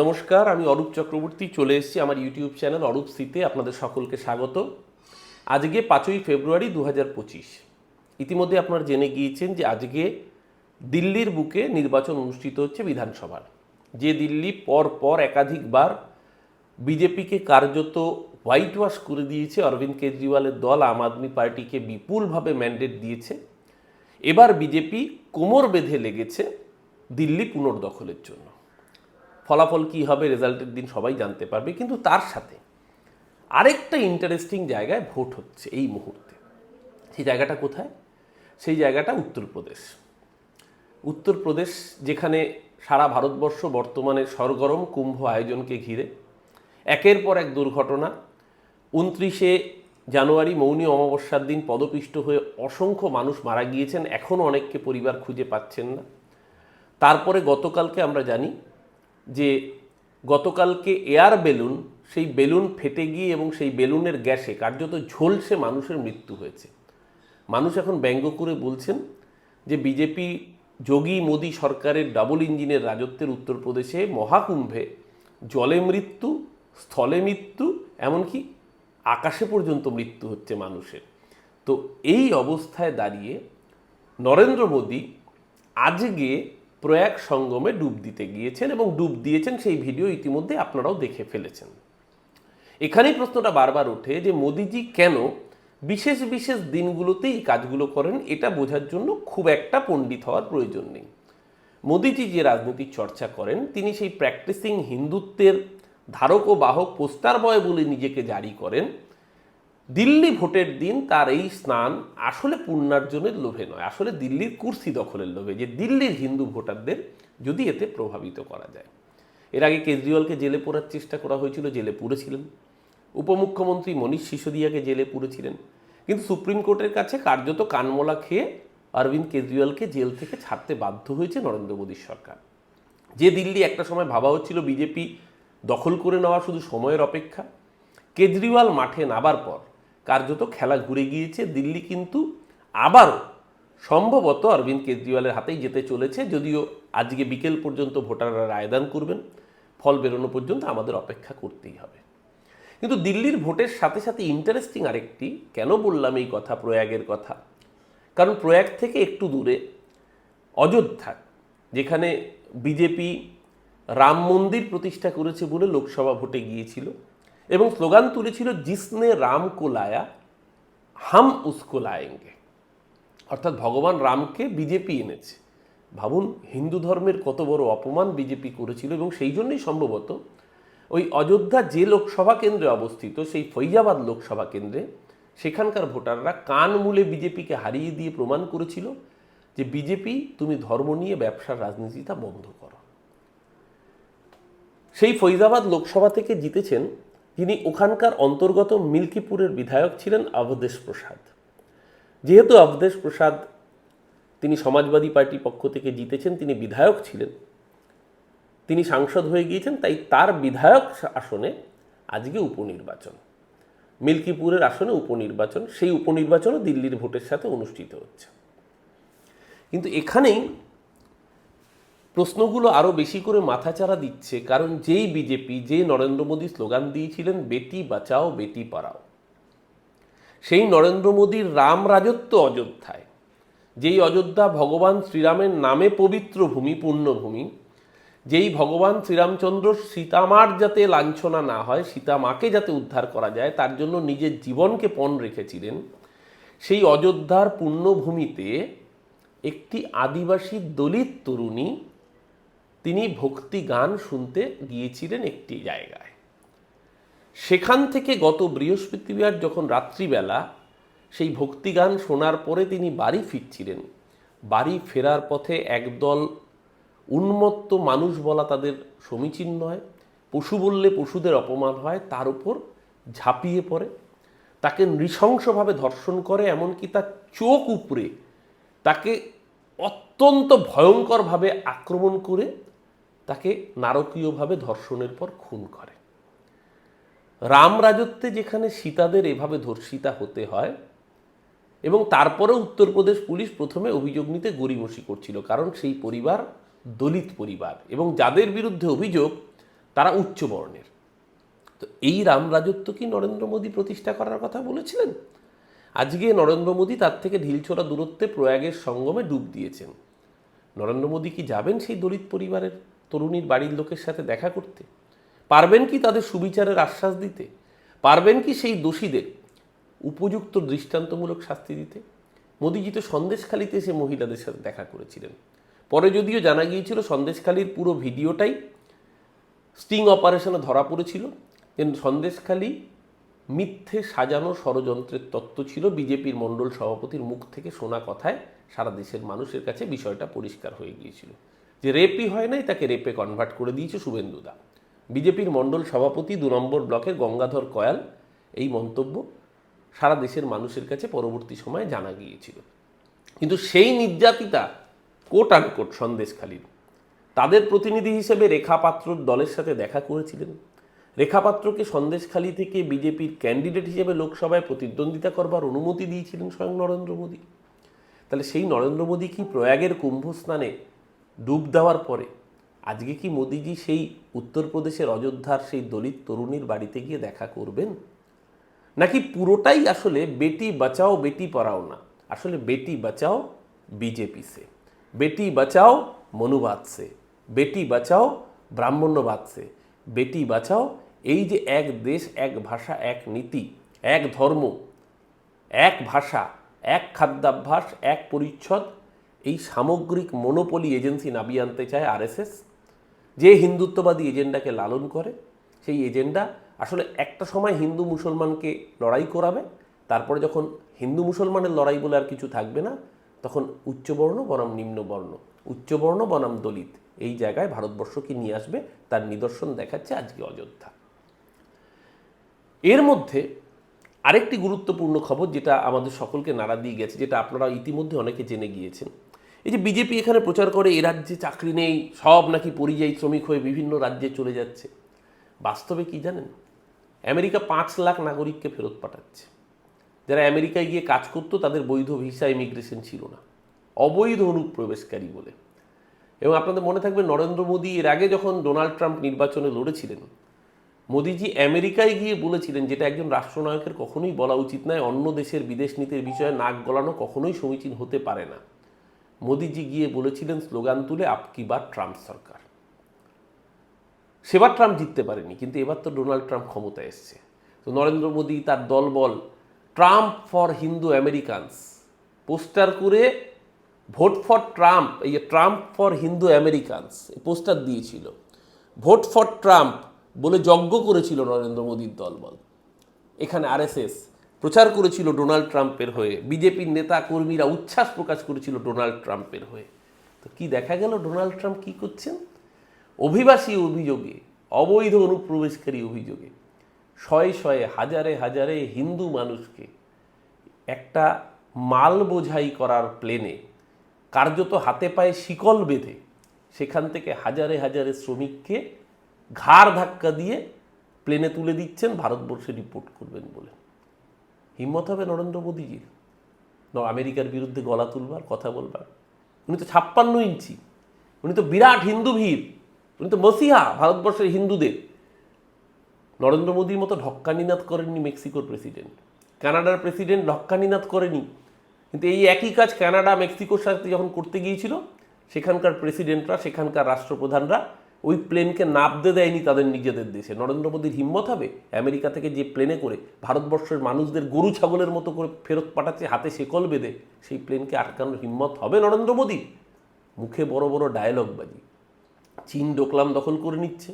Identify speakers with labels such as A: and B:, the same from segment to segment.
A: নমস্কার, আমি অরূপ চক্রবর্তী, চলে এসেছি আমার ইউটিউব চ্যানেল অরূপ সিতে। আপনাদের সকলকে স্বাগত। আজকে পাঁচই ফেব্রুয়ারি দু হাজার পঁচিশ। ইতিমধ্যে আপনারা জেনে গিয়েছেন যে আজকে দিল্লির বুকে নির্বাচন অনুষ্ঠিত হচ্ছে বিধানসভার। যে দিল্লি পর পর একাধিকবার বিজেপিকে কার্যত হোয়াইট ওয়াশ করে দিয়েছে, অরবিন্দ কেজরিওয়ালের দল আম আদমি পার্টিকে বিপুলভাবে ম্যান্ডেট দিয়েছে। এবার বিজেপি কোমর বেঁধে লেগেছে দিল্লি পুনর্দখলের জন্য। ফলাফল কি হবে, রেজাল্টের দিন সবাই জানতে পারবে, কিন্তু তার সাথে আরেকটা ইন্টারেস্টিং জায়গায় ভোট হচ্ছে এই মুহূর্তে। সেই জায়গাটা কোথায়? সেই জায়গাটা উত্তরপ্রদেশ। উত্তরপ্রদেশ, যেখানে সারা ভারতবর্ষ বর্তমানে সরগরম কুম্ভ আয়োজনকে ঘিরে একের পর এক দুর্ঘটনা। উনত্রিশে জানুয়ারি মৌনী অমাবস্যার দিন পদপিষ্ট হয়ে অসংখ্য মানুষ মারা গিয়েছেন এখনও অনেককে পরিবার খুঁজে পাচ্ছেন না। তারপরে গতকালকে আমরা জানি যে গতকালকে এয়ার বেলুন, সেই বেলুন ফেটে গিয়ে এবং সেই বেলুনের গ্যাসে কার্যত ঝলসে মানুষের মৃত্যু হয়েছে। মানুষ এখন ব্যঙ্গ করে বলছেন যে বিজেপি, যোগী মোদী সরকারের ডাবল ইঞ্জিনের রাজত্বের উত্তরপ্রদেশে মহাকুম্ভে জলে মৃত্যু, স্থলে মৃত্যু, এমনকি আকাশে পর্যন্ত মৃত্যু হচ্ছে মানুষের। তো এই অবস্থায় দাঁড়িয়ে নরেন্দ্র মোদী আজকে প্রয়াগ সঙ্গমে ডুব দিতে গিয়েছেন এবং ডুব দিয়েছেন সেই ভিডিও ইতিমধ্যে আপনারাও দেখে ফেলেছেন। এখানেই প্রশ্নটা বারবার ওঠে যে মোদিজি কেন বিশেষ বিশেষ দিনগুলোতে এই কাজগুলো করেন এটা বোঝার জন্য খুব একটা পণ্ডিত হওয়ার প্রয়োজন নেই। মোদিজি যে রাজনীতির চর্চা করেন, তিনি সেই প্র্যাকটিসিং হিন্দুত্বের ধারক ও বাহক পোস্টার বয় বলে নিজেকে জারি করেন। দিল্লি ভোটের দিন তার এই স্নান আসলে পুণ্যার্জনের লোভে নয়, আসলে দিল্লির কুর্সি দখলের লোভে, যে দিল্লির হিন্দু ভোটারদের যদি এতে প্রভাবিত করা যায়। এর আগে কেজরিওয়ালকে জেলে পড়ার চেষ্টা করা হয়েছিল, জেলে পুরেছিলেন। উপমুখ্যমন্ত্রী মনীষ সিসোদিয়াকে জেলে পুরেছিলেন। কিন্তু সুপ্রিম কোর্টের কাছে কার্যত কানমলা খেয়ে অরবিন্দ কেজরিওয়ালকে জেল থেকে ছাড়তে বাধ্য হয়েছে নরেন্দ্র মোদীর সরকার। যে দিল্লি একটা সময় ভাবা হচ্ছিল বিজেপি দখল করে নেওয়া শুধু সময়ের অপেক্ষা, কেজরিওয়াল মাঠে নাবার পর কার্যত খেলা ঘুরে গিয়েছে। দিল্লি কিন্তু আবারও সম্ভবত অরবিন্দ কেজরিওয়ালের হাতেই যেতে চলেছে। যদিও আজকে বিকেল পর্যন্ত ভোটাররা রায়দান করবেন, ফল বেরোনো পর্যন্ত আমাদের অপেক্ষা করতেই হবে। কিন্তু দিল্লির ভোটের সাথে সাথে ইন্টারেস্টিং আরেকটি, কেন বললাম এই কথা, প্রয়াগের কথা? কারণ প্রয়াগ থেকে একটু দূরে, অযোধ্যা, যেখানে বিজেপি রাম মন্দির প্রতিষ্ঠা করেছে বলে লোকসভা ভোটে গিয়েছিল। এবং স্লোগান তুলেছিল, জিসনে রাম কো লায়া, হাম উসকো লায়েঙ্গে। অর্থাৎ ভগবান রামকে বিজেপি এনেছে। ভাবুন, হিন্দু ধর্মের কত বড় অপমান বিজেপি করেছিল এবং সেই জন্যই সম্ভবত ওই অযোধ্যা যে লোকসভা কেন্দ্রে অবস্থিত, সেই ফৈজাবাদ লোকসভা কেন্দ্রে সেখানকার ভোটাররা কান মূলে বিজেপিকে হারিয়ে দিয়ে প্রমাণ করেছিল যে, বিজেপি, তুমি ধর্ম নিয়ে ব্যবসার রাজনীতিটা বন্ধ করো। সেই ফৈজাবাদ লোকসভা থেকে জিতেছেন যিনি ওখানকার অন্তর্গত মিল্কিপুরের বিধায়ক ছিলেন অবধেশ প্রসাদ। যেহেতু অবধেশ প্রসাদ তিনি সমাজবাদী পার্টি পক্ষ থেকে জিতেছেন, তিনি বিধায়ক ছিলেন, তিনি সাংসদ হয়ে গিয়েছেন, তাই তার বিধায়ক আসনে আজকে উপনির্বাচন। মিল্কিপুরের আসনে উপনির্বাচন, সেই উপনির্বাচনও দিল্লির ভোটের সাথে অনুষ্ঠিত হচ্ছে। কিন্তু এখানেই প্রশ্নগুলো আরও বেশি করে মাথাচাড়া দিচ্ছে, কারণ যেই বিজেপি যে নরেন্দ্র মোদী স্লোগান দিয়েছিলেন, বেটি বাঁচাও, বেটি পাড়াও। সেই নরেন্দ্র মোদীর রাম রাজত্ব অযোধ্যায়, যেই অযোধ্যা ভগবান শ্রীরামের নামে পবিত্র ভূমি, পূর্ণভূমি, যেই ভগবান শ্রীরামচন্দ্র সীতামার যাতে লাঞ্ছনা না হয়, সীতামাকে যাতে উদ্ধার করা যায়, তার জন্য নিজের জীবনকে পণ রেখেছিলেন, সেই অযোধ্যার পূর্ণভূমিতে একটি আদিবাসী দলিত তরুণী তিনি ভক্তি গান শুনতে গিয়েছিলেন একটি জায়গায়। সেখান থেকে গত বৃহস্পতিবার যখন রাত্রিবেলা সেই ভক্তি গান শোনার পরে তিনি বাড়ি ফিরছিলেন, বাড়ি ফেরার পথে একদল উন্মত্ত মানুষ বলা তাদের সমীচীন নয়, পশু বললে পশুদের অপমান হয়, তার উপর ঝাঁপিয়ে পড়ে। তাকে নৃশংসভাবে ধর্ষণ করে, এমনকি তার চোখ উপরে তাকে অত্যন্ত ভয়ঙ্করভাবে আক্রমণ করে তাকে নারকীয়ভাবে ধর্ষণের পর খুন করে। রাম রাজত্বে যেখানে সীতাদের এভাবে ধর্ষিতা হতে হয় এবং তারপরে উত্তরপ্রদেশ পুলিশ প্রথমে অভিযোগ নিতে গড়িমসি করছিল, কারণ সেই পরিবার দলিত পরিবার এবং যাদের বিরুদ্ধে অভিযোগ তারা উচ্চ বর্ণের। তো এই রাম রাজত্ব কি নরেন্দ্র মোদী প্রতিষ্ঠা করার কথা বলেছিলেন? আজকে নরেন্দ্র মোদী তার থেকে ঢিলছোড়া দূরত্বে প্রয়াগের সঙ্গমে ডুব দিয়েছেন। নরেন্দ্র মোদী কি যাবেন সেই দলিত পরিবারের? তরুণীর বাড়ির লোকের সাথে দেখা করতে? পারবেন কি তাদের সুবিচারের আশ্বাস দিতে? পারবেন কি সেই দোষীদের উপযুক্ত দৃষ্টান্তমূলক শাস্তি দিতে? মোদিজি তো সন্দেশখালিতে এসে মহিলাদের সাথে দেখা করেছিলেন। পরে যদিও জানা গিয়েছিল সন্দেশখালির পুরো ভিডিওটাই স্টিং অপারেশনে ধরা পড়েছিল। যে সন্দেশখালি মিথ্যে সাজানো ষড়যন্ত্রের তত্ত্ব ছিল বিজেপির মণ্ডল সভাপতির মুখ থেকে শোনা কথায় সারা দেশের মানুষের কাছে বিষয়টা পরিষ্কার হয়ে গিয়েছিল। যে রেপই হয় নাই, তাকে রেপে কনভার্ট করে দিয়েছে শুভেন্দুদা বিজেপির মণ্ডল সভাপতি দু নম্বর ব্লকের গঙ্গাধর কয়াল এই মন্তব্য সারা দেশের মানুষের কাছে পরবর্তী সময়ে জানা গিয়েছিল। কিন্তু সেই নির্যাতিতা কোট আনকোট সন্দেশখালীর, তাদের প্রতিনিধি হিসেবে রেখা পাত্রর দলের সাথে দেখা করেছিলেন। রেখা পাত্রকে সন্দেশখালী থেকে বিজেপির ক্যান্ডিডেট হিসেবে লোকসভায় প্রতিদ্বন্দ্বিতা করবার অনুমতি দিয়েছিলেন স্বয়ং নরেন্দ্র মোদী। তাহলে সেই নরেন্দ্র মোদী কি প্রয়াগের কুম্ভ স্নানে ডুব দেওয়ার পরে আজকে কি মোদিজি সেই উত্তরপ্রদেশের অযোধ্যার সেই দলিত তরুণীর বাড়িতে গিয়ে দেখা করবেন? নাকি পুরোটাই আসলে বেটি বাঁচাও, বেটি পড়াও না? আসলে বেটি বাঁচাও বিজেপি সে, বেটি বাঁচাও মনুবাদ সে, বেটি বাঁচাও ব্রাহ্মণ্যবাদ সে, বেটি বাঁচাও এই যে এক দেশ, এক ভাষা, এক নীতি, এক ধর্ম, এক ভাষা, এক খাদ্যাভ্যাস, এক পরিচ্ছদ এই সামগ্রিক মনোপলি এজেন্সি নামিয়ে আনতে চায় আরএসএস যে হিন্দুত্ববাদী এজেন্ডাকে লালন করে, সেই এজেন্ডা আসলে একটা সময় হিন্দু মুসলমানকে লড়াই করাবে, তারপরে যখন হিন্দু মুসলমানের লড়াই বলে আর কিছু থাকবে না, তখন উচ্চবর্ণ বনাম নিম্নবর্ণ উচ্চবর্ণ বনাম দলিত, এই জায়গায় ভারতবর্ষকে নিয়ে আসবে, তার নিদর্শন দেখাচ্ছে আজকে অযোধ্যা। এর মধ্যে আরেকটি গুরুত্বপূর্ণ খবর যেটা আমাদের সকলকে নাড়া দিয়ে গেছে, যেটা আপনারা ইতিমধ্যে অনেকে জেনে গিয়েছেন। এই যে বিজেপি এখানে প্রচার করে, এ রাজ্যে চাকরি নেই, সব নাকি পরিযায়ী শ্রমিক হয়ে বিভিন্ন রাজ্যে চলে যাচ্ছে। বাস্তবে কি জানেন? আমেরিকা পাঁচ লাখ নাগরিককে ফেরত পাঠাচ্ছে। যারা আমেরিকায় গিয়ে কাজ করতো, তাদের বৈধ ভিসা ইমিগ্রেশন ছিল না। অবৈধ অনুপ্রবেশকারী বলে। এবং আপনাদের মনে থাকবে, নরেন্দ্র মোদী এর আগে যখন ডোনাল্ড ট্রাম্প নির্বাচনে লড়েছিলেন, মোদিজি আমেরিকায় গিয়ে বলেছিলেন যেটা একজন রাষ্ট্রনায়কের কখনোই বলা উচিত নয়, অন্য দেশের বিদেশ নীতির বিষয়ে নাক গলানো কখনোই সমীচীন হতে পারে না। মোদিজি গিয়ে বলেছিলেন স্লোগান তুলে আপকি বা ট্রাম্প সরকার। সেবার ট্রাম্প জিততে পারেনি, কিন্তু এবার তো ডোনাল্ড ট্রাম্প ক্ষমতায় এসছে। তো নরেন্দ্র মোদী তার দলবল Trump for Hindu Americans, poster করে ভোট ফর ট্রাম্প, এই যে Trump for Hindu Americans poster দিয়েছিল। ভোট ফর ট্রাম্প বলে যজ্ঞ করেছিল নরেন্দ্র মোদীর দলবল। এখানে আরএসএস প্রচার করেছিল ডোনাল্ড ট্রাম্পের হয়ে। বিজেপির নেতা কর্মীরা উচ্ছ্বাস প্রকাশ করেছিল ডোনাল্ড ট্রাম্পের হয়ে। তো কি দেখা গেল? ডোনাল্ড ট্রাম্প কি করছেন? অভিবাসী অভিযোগে, অবৈধ অনুপ্রবেশকারী অভিযোগে, শয়ে শয়ে, হাজারে হাজারে হিন্দু মানুষকে একটা মাল বোঝাই করার প্লেনে কার্যত হাতে পায়ে শিকল বেঁধে সেখান থেকে হাজারে হাজারে শ্রমিককে ঘাড় ধাক্কা দিয়ে প্লেনে তুলে দিচ্ছেন, ভারতবর্ষে রিপোর্ট করবেন বলে। হিম্মত হবে নরেন্দ্র মোদীজির। আমেরিকার বিরুদ্ধে গলা তুলবার, কথা বলবার। উনি তো ছাপ্পান্ন ইঞ্চি। উনি তো বিরাট হিন্দু ভিড় উনি তো মসিহা, ভারতবর্ষের হিন্দুদের। নরেন্দ্র মোদীর মতো ঢক্কানিনাথ করেননি মেক্সিকোর প্রেসিডেন্ট। কানাডার প্রেসিডেন্ট ঢক্কানিনাথ করেনি। কিন্তু এই একই কাজ কানাডা, মেক্সিকোর সাথে যখন করতে গিয়েছিল, সেখানকার প্রেসিডেন্টরা, সেখানকার রাষ্ট্রপ্রধানরা ওই প্লেনকে নাবতে দেয়নি তাদের নিজেদের দেশে। নরেন্দ্র মোদীর হিম্মত হবে? আমেরিকা থেকে যে প্লেনে করে ভারতবর্ষের মানুষদের গরু ছাগলের মতো করে ফেরত পাঠাচ্ছে, হাতে শেকল বেঁধে, সেই প্লেনকে আটকানোর হিম্মত হবে নরেন্দ্র মোদী মুখে বড় বড় ডায়লগ বাজি। চীন ডোকলাম দখল করে নিচ্ছে।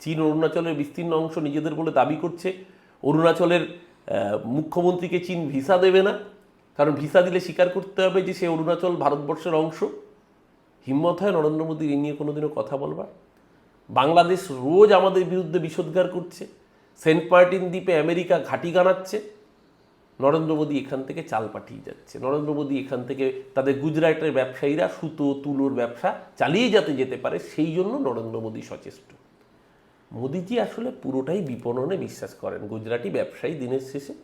A: চীন অরুণাচলের বিস্তীর্ণ অংশ নিজেদের বলে দাবি করছে। অরুণাচলের মুখ্যমন্ত্রীকে চীন ভিসা দেবে না। কারণ ভিসা দিলে স্বীকার করতে হবে যে সে অরুণাচল ভারতবর্ষের অংশ। হিম্মত হয় নরেন্দ্র মোদীর এই নিয়ে কোনোদিনও কথা বলবার? বাংলাদেশ রোজ আমাদের বিরুদ্ধে বিষোদ্গার করছে, সেন্ট মার্টিন দ্বীপে আমেরিকা ঘাঁটি গানাচ্ছে, নরেন্দ্র মোদী এখান থেকে চাল পাঠিয়ে যাচ্ছে। নরেন্দ্র মোদী এখান থেকে তাদের গুজরাটের ব্যবসায়ীরা সুতো, তুলোর ব্যবসা চালিয়ে যাতে যেতে পারে, সেই জন্য নরেন্দ্র মোদী সচেষ্ট। মোদিজি আসলে পুরোটাই বিপণনে বিশ্বাস করেন। গুজরাটি ব্যবসায়ী দিনের শেষে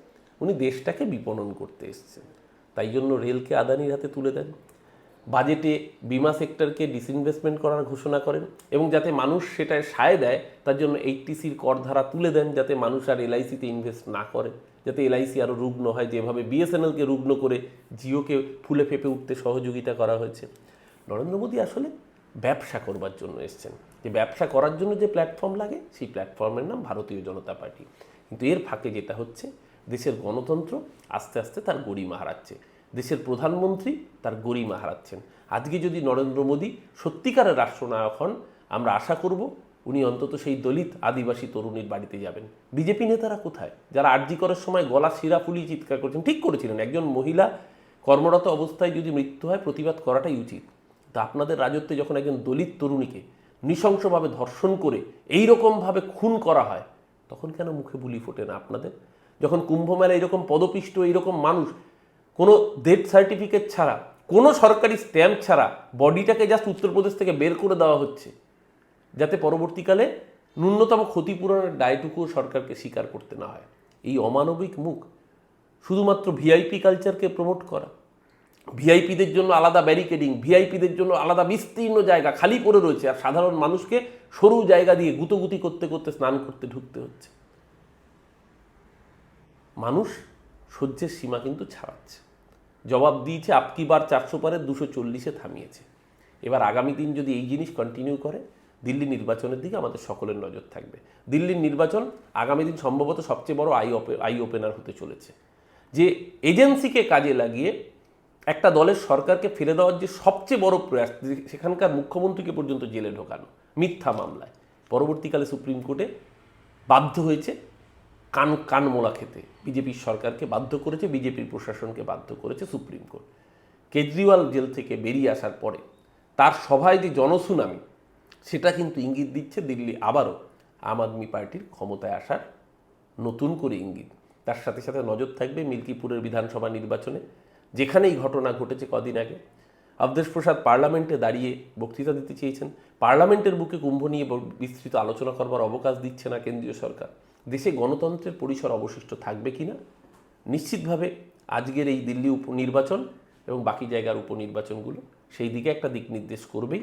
A: উনি দেশটাকে বিপণন করতে এসেছেন। তাই জন্য রেলকে আদানির হাতে তুলে দেন। বাজেটে বিমা সেক্টরকে ডিসইনভেস্টমেন্ট করার ঘোষণা করেন এবং যাতে মানুষ সেটায় সায় দেয়, তার জন্য এইচটিসির কর ধারা তুলে দেন যাতে মানুষ আর এলআইসিতে ইনভেস্ট না করে, যাতে এলআইসি আরও রুগ্ন হয়। যেভাবে বিএসএনএলকে রুগ্ন করে জিওকে ফুলে ফেপে উঠতে সহযোগিতা করা হয়েছে। নরেন্দ্র মোদী আসলে ব্যবসা করবার জন্য এসছেন। যে ব্যবসা করার জন্য যে প্ল্যাটফর্ম লাগে, সেই প্ল্যাটফর্মের নাম ভারতীয় জনতা পার্টি। কিন্তু এর ফাঁকে যেটা হচ্ছে, দেশের গণতন্ত্র আস্তে আস্তে তার গরিমা হারাচ্ছে। দেশের প্রধানমন্ত্রী তার গরিমা হারাচ্ছেন। আজকে যদি নরেন্দ্র মোদী সত্যিকারের রাষ্ট্রনায়ক হন, আমরা আশা করব উনি অন্তত সেই দলিত আদিবাসী তরুণীর বাড়িতে যাবেন। বিজেপি নেতারা কোথায়? যারা আরজি করার সময় গলা শিরা ফুলিয়ে চিৎকার করেছেন, ঠিক করেছিলেন। একজন মহিলা কর্মরত অবস্থায় যদি মৃত্যু হয়, প্রতিবাদ করাটাই উচিত। তা আপনাদের রাজত্বে যখন একজন দলিত তরুণীকে নৃশংসভাবে ধর্ষণ করে এই রকমভাবে খুন করা হয়, তখন কেন মুখে বুলি ফোটে না আপনাদের? যখন কুম্ভমেলা এরকম পদপিষ্ট, এইরকম মানুষ কোনো ডেথ সার্টিফিকেট ছাড়া, কোনো সরকারি স্ট্যাম্প ছাড়া বডিটাকে জাস্ট উত্তরপ্রদেশ থেকে বের করে দেওয়া হচ্ছে। যাতে পরবর্তীকালে ন্যূনতম ক্ষতিপূরণের দায়টুকুও সরকারকে স্বীকার করতে না হয়। এই অমানবিক মুখ শুধুমাত্র ভিআইপি কালচারকে প্রমোট করা ভিআইপিদের জন্য আলাদা ব্যারিকেডিং ভিআইপিদের জন্য আলাদা বিস্তীর্ণ জায়গা খালি পড়ে রয়েছে আর সাধারণ মানুষকে সরু জায়গা দিয়ে গুতোগুতি করতে করতে স্নান করতে ঢুকতে হচ্ছে। মানুষ সহ্যের সীমা কিন্তু ছাড়াচ্ছে। জবাব দিয়েছে আপকি বার চারশো পারে দুশো চল্লিশে থামিয়েছে। এবার আগামী দিন যদি এই জিনিস কন্টিনিউ করে, দিল্লি নির্বাচনের দিকে আমাদের সকলের নজর থাকবে। দিল্লির নির্বাচন আগামী দিন সম্ভবত সবচেয়ে বড় আই আই ওপেনার হতে চলেছে। যে এজেন্সিকে কাজে লাগিয়ে একটা দলের সরকারকে ফেলে দেওয়ার যে সবচেয়ে বড় প্রয়াস সেখানকার মুখ্যমন্ত্রীকে পর্যন্ত জেলে ঢোকানো, মিথ্যা মামলায়। পরবর্তীকালে সুপ্রিম কোর্টে বাধ্য হয়েছে কান কানমোলা খেতে। বিজেপির সরকারকে বাধ্য করেছে বিজেপির প্রশাসনকে বাধ্য করেছে সুপ্রিম কোর্ট। কেজরিওয়াল জেল থেকে বেরিয়ে আসার পরে তার সভায় যে জনসুনামি, সেটা কিন্তু ইঙ্গিত দিচ্ছে দিল্লি আবারও আম আদমি পার্টির ক্ষমতায় আসার নতুন করে ইঙ্গিত। তার সাথে সাথে নজর থাকবে মিল্কিপুরের বিধানসভা নির্বাচনে যেখানেই ঘটনা ঘটেছে কদিন আগে। অবদেশ প্রসাদ পার্লামেন্টে দাঁড়িয়ে বক্তৃতা দিতে চেয়েছেন। পার্লামেন্টের বুকে কুম্ভ নিয়ে বিস্তৃত আলোচনা করবার অবকাশ দিচ্ছে না কেন্দ্রীয় সরকার। দেশে গণতন্ত্রের পরিসর অবশিষ্ট থাকবে কিনা? নিশ্চিতভাবে আজকের এই দিল্লি উপনির্বাচন এবং বাকি জায়গার উপনির্বাচনগুলো সেই দিকে একটা দিক নির্দেশ করবেই।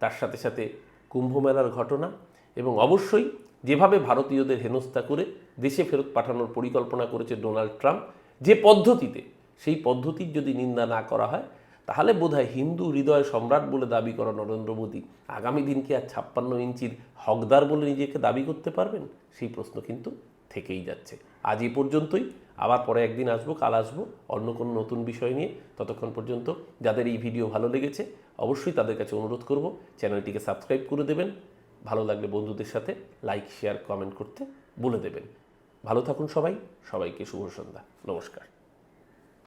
A: তার সাথে সাথে কুম্ভমেলার ঘটনা এবং অবশ্যই যেভাবে ভারতীয়দের হেনস্থা করে দেশে ফেরত পাঠানোর পরিকল্পনা করেছে ডোনাল্ড ট্রাম্প, যে পদ্ধতিতে, সেই পদ্ধতির যদি নিন্দা না করা হয় তাহলে বোধহয় হিন্দু হৃদয় সম্রাট বলে দাবি করা নরেন্দ্র মোদী। আগামী দিনকে আর ছাপ্পান্ন ইঞ্চির হকদার বলে নিজেকে দাবি করতে পারবেন? সেই প্রশ্ন কিন্তু থেকেই যাচ্ছে। আজ এই পর্যন্তই। আবার পরে একদিন আসব, কাল আসব, অন্য কোনো নতুন বিষয় নিয়ে। ততক্ষণ পর্যন্ত যাদের এই ভিডিও ভালো লেগেছে, অবশ্যই তাদের কাছে অনুরোধ করব, চ্যানেলটিকে সাবস্ক্রাইব করে দেবেন। ভালো লাগলে বন্ধুদের সাথে লাইক, শেয়ার, কমেন্ট করতে বলে দেবেন। ভালো থাকুন সবাই। সবাইকে শুভ সন্ধ্যা। নমস্কার।